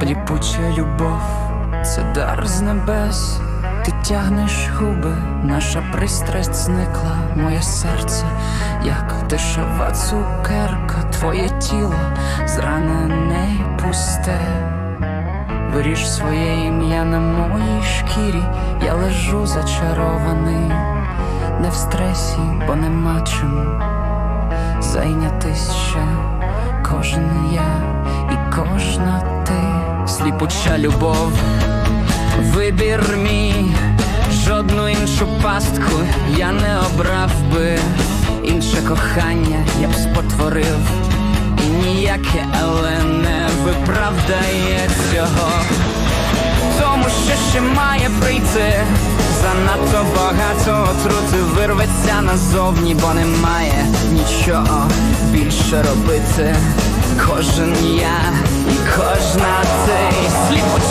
сліпуча любов, це дар з небес. Ти тягнеш губи, наша пристрасть зникла, моє серце, як дешева цукерка, твоє тіло зранене й пусте. Виріж своє ім'я на моїй шкірі, я лежу зачарований, не в стресі, бо нема чим зайнятись ще кожен я і кожна ти, сліпуча любов, вибір мій, жодну іншу пастку я не обрав би, інше кохання я б спотворив, і ніяке, але не виправдає цього. Тому що ще має прийти. Занадто багато отрути вирветься назовні, бо немає нічого більше робити. Кожен я і кожна цей сліпоча любов